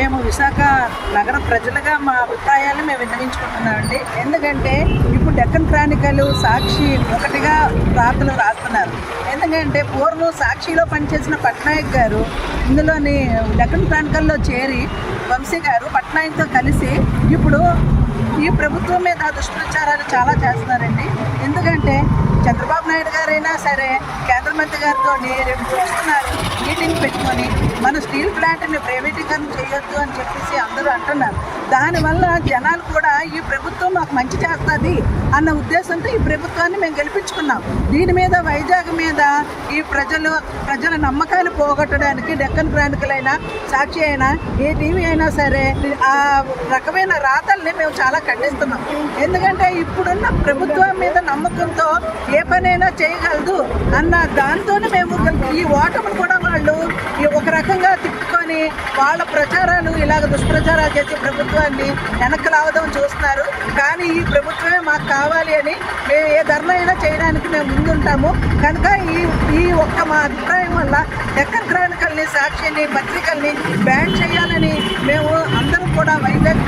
మేము విశాఖ నగర ప్రజలుగా మా అభిప్రాయాలు మేము విన్నవించుకుంటున్నామండి. ఎందుకంటే ఇప్పుడు డెక్కన్ క్రానికలు సాక్షి ఒకటిగా వార్తలు రాస్తున్నారు. ఎందుకంటే పూర్వం సాక్షిలో పనిచేసిన పట్నాయక్ గారు ఇందులోని డెక్కన్ క్రానికల్లో చేరి వంశీ గారు పట్నాయక్తో కలిసి ఇప్పుడు ఈ ప్రభుత్వం మీద దుష్ప్రచారాలు చాలా చేస్తున్నారండి. ఎందుకంటే చంద్రబాబు నాయుడు గారైనా సరే కేంద్ర మంత్రి గారితో రేపు చూస్తున్నారు. మీటింగ్ పెట్టుకొని మన స్టీల్ ప్లాంట్ని ప్రైవేటీకరణ చేయొద్దు అని చెప్పేసి అందరూ అంటున్నారు. దానివల్ల జనాలు కూడా ఈ ప్రభుత్వం మాకు మంచి చేస్తుంది అన్న ఉద్దేశంతో ఈ ప్రభుత్వాన్ని మేము గెలిపించుకున్నాం. దీని మీద వైజాగ్ మీద ఈ ప్రజలు ప్రజల నమ్మకాన్ని పోగొట్టడానికి డెక్కన్ క్రానికలైనా సాక్షి అయినా ఏ టీవీ అయినా సరే ఆ రకమైన రాతల్ని మేము చాలా ఖండిస్తున్నాం. ఎందుకంటే ఇప్పుడున్న ప్రభుత్వం మీద నమ్మకంతో ఏ పనైనా చేయగలదు అన్న దాంతోనే మేము ఈ ఓటములు కూడా ఒక రకంగా తిప్పుకొని వాళ్ళ ప్రచారాలు ఇలాగ దుష్ప్రచారాలు చేసి ప్రభుత్వాన్ని వెనక్కి రావడం చూస్తున్నారు. కానీ ఈ ప్రభుత్వమే మాకు కావాలి అని మేము ఏ ధర్మ అయినా చేయడానికి మేము ముందుంటాము. కనుక ఈ ఈ ఒక్క మా అభిప్రాయం వల్ల డెక్కన్ క్రానికల్ని సాక్షిని పత్రికల్ని బ్యాన్ చేయాలని మేము అందరం కూడా వైజాగ్